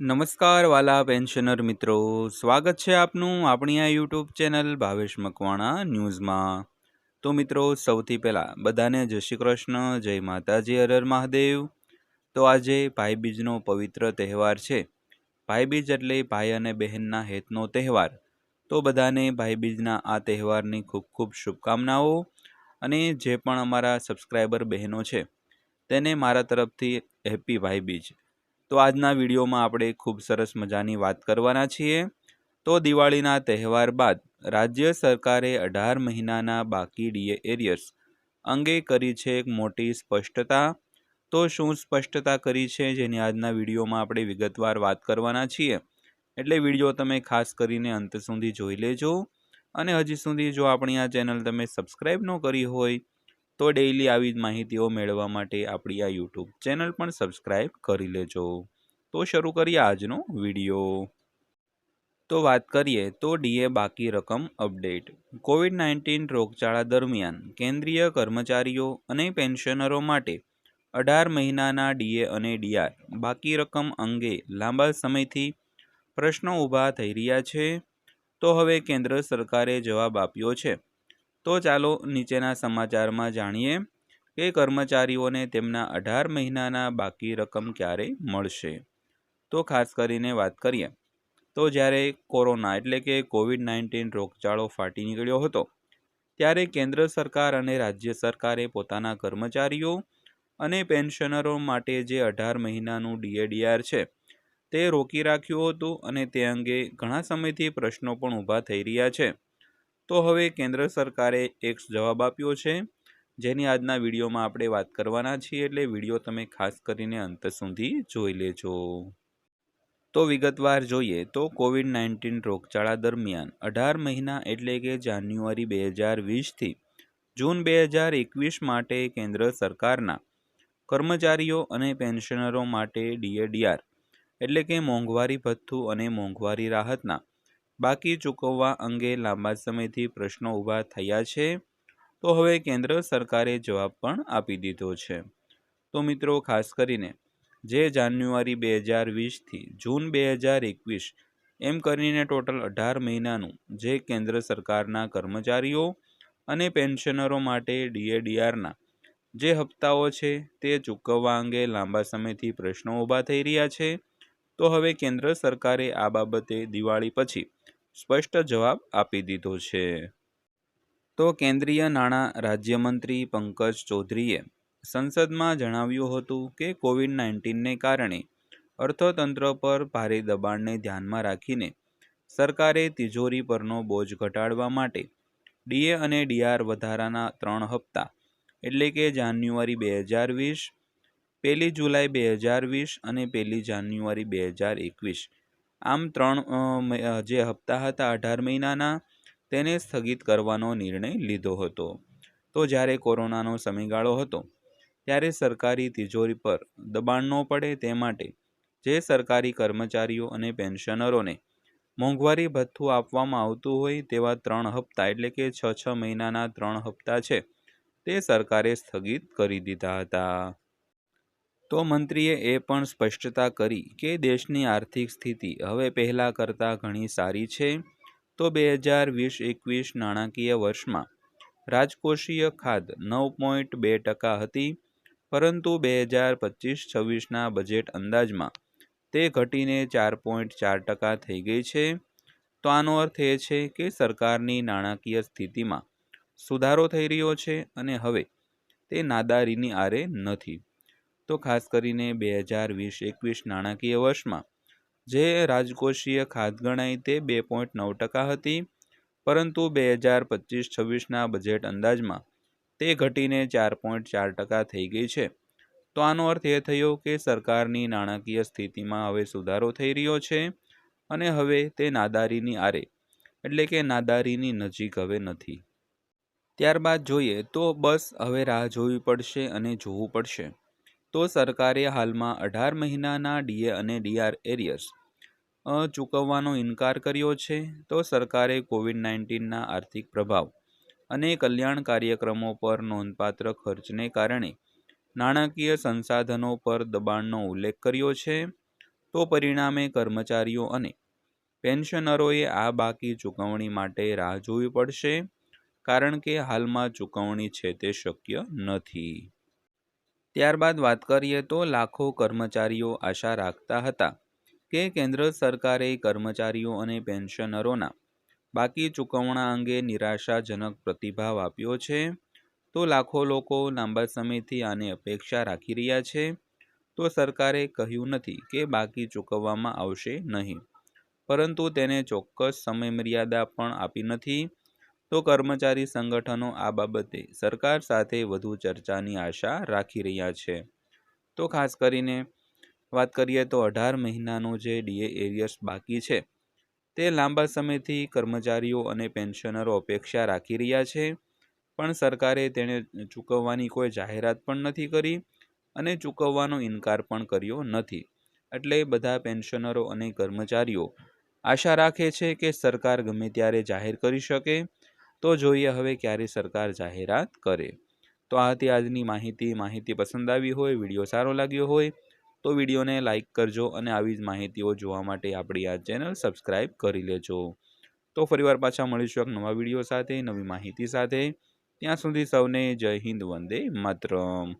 નમસ્કાર વાલા પેન્શનર મિત્રો. સ્વાગત છે આપનું આપણી આ યુટ્યુબ ચેનલ ભાવેશ મકવાણા ન્યૂઝમાં. તો મિત્રો, સૌથી પહેલાં બધાને જય શ્રી કૃષ્ણ, જય માતાજી હરર મહાદેવ. તો આજે ભાઈબીજનો પવિત્ર તહેવાર છે. ભાઈબીજ એટલે ભાઈ અને બહેનના હેતનો તહેવાર. તો બધાને ભાઈબીજના આ તહેવારની ખૂબ ખૂબ શુભકામનાઓ અને જે પણ અમારા સબસ્ક્રાઈબર બહેનો છે, તેને મારા તરફથી હેપી ભાઈબીજ તો આજના વિડીયોમાં આપણે ખૂબ સરસ મજાની વાત કરવાના છીએ. તો દિવાળીના તહેવાર બાદ રાજ્ય સરકારે અઢાર મહિનાના બાકી ડીએ એરિયર્સ અંગે કરી છે એક મોટી સ્પષ્ટતા. તો શું સ્પષ્ટતા કરી છે જેની આજના વિડીયોમાં આપણે વિગતવાર વાત કરવાના છીએ? એટલે વીડિયો તમે ખાસ કરીને અંત સુધી જોઈ લેજો. અને હજી સુધી જો આપણી આ ચેનલ તમે સબસ્ક્રાઈબ ન કરી હોય તો ડેઈલી આવી માહિતીઓ મેળવવા માટે આપણી આ યુટ્યુબ ચેનલ પણ સબસ્ક્રાઈબ કરી લેજો. તો શરૂ કરીએ આજનો વીડિયો તો વાત કરીએ તો ડીએ બાકી રકમ અપડેટ કોવિડ નાઇન્ટીન રોગચાળા દરમિયાન કેન્દ્રીય કર્મચારીઓ અને પેન્શનરો માટે અઢાર મહિનાના ડીએ અને ડીઆર બાકી રકમ અંગે લાંબા સમયથી પ્રશ્નો ઊભા થઈ રહ્યા છે. તો હવે કેન્દ્ર સરકારે જવાબ આપ્યો છે. તો ચાલો નીચેના સમાચારમાં જાણીએ કે કર્મચારીઓને તેમના અઢાર મહિનાના બાકી રકમ ક્યારે મળશે. તો ખાસ કરીને વાત કરીએ, તો જ્યારે કોરોના એટલે કે કોવિડ નાઇન્ટીન રોગચાળો ફાટી નીકળ્યો હતો, ત્યારે કેન્દ્ર સરકાર અને રાજ્ય સરકારે પોતાના કર્મચારીઓ અને પેન્શનરો માટે જે અઢાર મહિનાનું ડીએડીઆર છે, તે રોકી રાખ્યું હતું અને તે અંગે ઘણા સમયથી પ્રશ્નો પણ ઊભા થઈ રહ્યા છે. તો હવે કેન્દ્ર સરકારે એક જવાબ આપ્યો છે. જેની આજના વિડીયોમાં આપણે વાત કરવાના છીએ એટલે વીડિયો તમે ખાસ કરીને અંત સુધી જોઈ લેજો. તો વિગતવાર જોઈએ તો કોવિડ નાઇન્ટીન રોગચાળા દરમિયાન અઢાર મહિના એટલે કે જાન્યુઆરી બે હજાર વીસથી જૂન બે હજાર એકવીસ માટે કેન્દ્ર સરકારના કર્મચારીઓ અને પેન્શનરો માટે ડીએડીઆર એટલે કે મોંઘવારી ભથ્થું અને મોંઘવારી રાહતના બાકી ચૂકવવા અંગે લાંબા સમયથી પ્રશ્નો ઊભા થયા છે. તો હવે કેન્દ્ર સરકારે જવાબ પણ આપી દીધો છે. તો મિત્રો, ખાસ કરીને જે જાન્યુઆરી બે હજાર વીસથી જૂન બે હજાર એકવીસ, એમ કરીને ટોટલ અઢાર મહિનાનું જે કેન્દ્ર સરકારના કર્મચારીઓ અને પેન્શનરો માટે ડીએડીઆરના જે હપ્તાઓ છે તે ચૂકવવા અંગે લાંબા સમયથી પ્રશ્નો ઊભા થઈ રહ્યા છે. તો હવે કેન્દ્ર સરકારે આ બાબતે દિવાળી પછી સ્પષ્ટ જવાબ આપી દીધો છે. તો કેન્દ્રીય નાણાં રાજ્યમંત્રી પંકજ ચૌધરીએ સંસદમાં જણાવ્યું હતું કે કોવિડ નાઇન્ટીનને કારણે અર્થતંત્ર પર ભારે દબાણને ધ્યાનમાં રાખીને સરકારે તિજોરી પરનો બોજ ઘટાડવા માટે ડીએ અને ડીઆર વધારાના ત્રણ હપ્તા, એટલે કે જાન્યુઆરી બે હજાર વીસ પહેલી જુલાઈ બે હજાર વીસ અને પહેલી જાન્યુઆરી બે હજાર એકવીસ આમ ત્રણ જે હપ્તા હતા અઢાર મહિનાના, તેને સ્થગિત કરવાનો નિર્ણય લીધો હતો. તો જ્યારે કોરોનાનો સમયગાળો હતો, ત્યારે સરકારી તિજોરી પર દબાણ ન પડે તે માટે, જે સરકારી કર્મચારીઓ અને પેન્શનરોને મોંઘવારી ભથ્થું આપવામાં આવતું હોય તેવા ત્રણ હપ્તા, એટલે કે છ છ મહિનાના ત્રણ હપ્તા છે, તે સરકારે સ્થગિત કરી દીધા હતા. તો મંત્રીએ એ પણ સ્પષ્ટતા કરી કે દેશની આર્થિક સ્થિતિ હવે પહેલાં કરતાં ઘણી સારી છે. તો બે હજાર વીસ એકવીસ નાણાકીય વર્ષમાં રાજકોષીય ખાદ નવ પોઈન્ટ બે ટકા હતી, પરંતુ બે હજાર પચીસ છવ્વીસના બજેટ અંદાજમાં તે ઘટીને ચાર પોઈન્ટ ચાર ટકા થઈ ગઈ છે. તો આનો અર્થ એ છે કે સરકારની નાણાકીય સ્થિતિમાં સુધારો થઈ રહ્યો છે અને હવે તે નાદારીની આરે નથી. તો ખાસ કરીને બે હજાર વીસ, એકવીસ નાણાકીય વર્ષમાં, જે રાજકોષીય ખાત ગણાય તે બે પોઈન્ટ નવ ટકા હતી. પરંતુ બે હજાર પચીસ છવ્વીસના બજેટ અંદાજમાં તે ઘટીને ચાર પોઈન્ટ ચાર ટકા થઈ ગઈ છે. તો આનો અર્થ એ થયો કે સરકારની નાણાકીય સ્થિતિમાં હવે સુધારો થઈ રહ્યો છે અને હવે તે નાદારીની આરે, એટલે કે નાદારીની નજીક હવે નથી. ત્યારબાદ જોઈએ તો બસ હવે રાહ જોવી પડશે અને જોવું પડશે. તો સરકારે હાલમાં અઢાર મહિનાના ડીએ અને ડીઆર એરિયર્સ ચૂકવવાનો ઇનકાર કર્યો છે. તો સરકારે કોવિડ નાઇન્ટીનના આર્થિક પ્રભાવ અને કલ્યાણ કાર્યક્રમો પર નોંધપાત્ર ખર્ચને કારણે નાણાકીય સંસાધનો પર દબાણનો ઉલ્લેખ કર્યો છે. તો પરિણામે કર્મચારીઓ અને પેન્શનરોએ આ બાકી ચૂકવણી માટે રાહ જોવી પડશે, કારણ કે હાલમાં ચૂકવણી છે તે શક્ય નથી. ત્યારબાદ વાત કરીએ તો લાખો કર્મચારીઓ આશા રાખતા હતા કે કેન્દ્ર સરકારે કર્મચારીઓ અને પેન્શનરોના બાકી ચૂકવણા અંગે નિરાશાજનક પ્રતિભાવ આપ્યો છે. તો લાખો લોકો લાંબા સમયથી આની અપેક્ષા રાખી રહ્યા છે. તો સરકારે કહ્યું નથી કે બાકી ચૂકવવામાં આવશે નહીં. પરંતુ તેને ચોક્કસ સમયમર્યાદા પણ આપી નથી. તો કર્મચારી સંગઠનો આ બાબતે સરકાર સાથે વધુ ચર્ચાની આશા રાખી રહ્યા છે. તો ખાસ કરીને વાત કરીએ તો અઢાર મહિનાનો જે ડીએ એરિયર્સ બાકી છે, તે લાંબા સમયથી કર્મચારીઓ અને પેન્શનરો અપેક્ષા રાખી રહ્યા છે, પણ સરકારે તેણે ચૂકવવાની કોઈ જાહેરાત પણ નથી કરી અને ચૂકવવાનો ઇનકાર પણ કર્યો નથી. એટલે બધા પેન્શનરો અને કર્મચારીઓ આશા રાખે છે કે સરકાર ગમે ત્યારે જાહેર કરી શકે તો જોઈએ હવે ક્યારે સરકાર જાહેરાત કરે. તો આ હતી આજની માહિતી માહિતી પસંદ આવી હોય, વીડિયો સારો લાગ્યો હોય, તો વિડીયોને લાઇક કરજો અને આવી જ માહિતીઓ જોવા માટે આપણી આ ચેનલ સબસ્ક્રાઈબ કરી લેજો. તો ફરીવાર પાછા મળીશું એક નવા વીડિયો સાથે, નવી માહિતી સાથે. ત્યાં સુધી સૌને જય હિન્દ, વંદે માતરમ.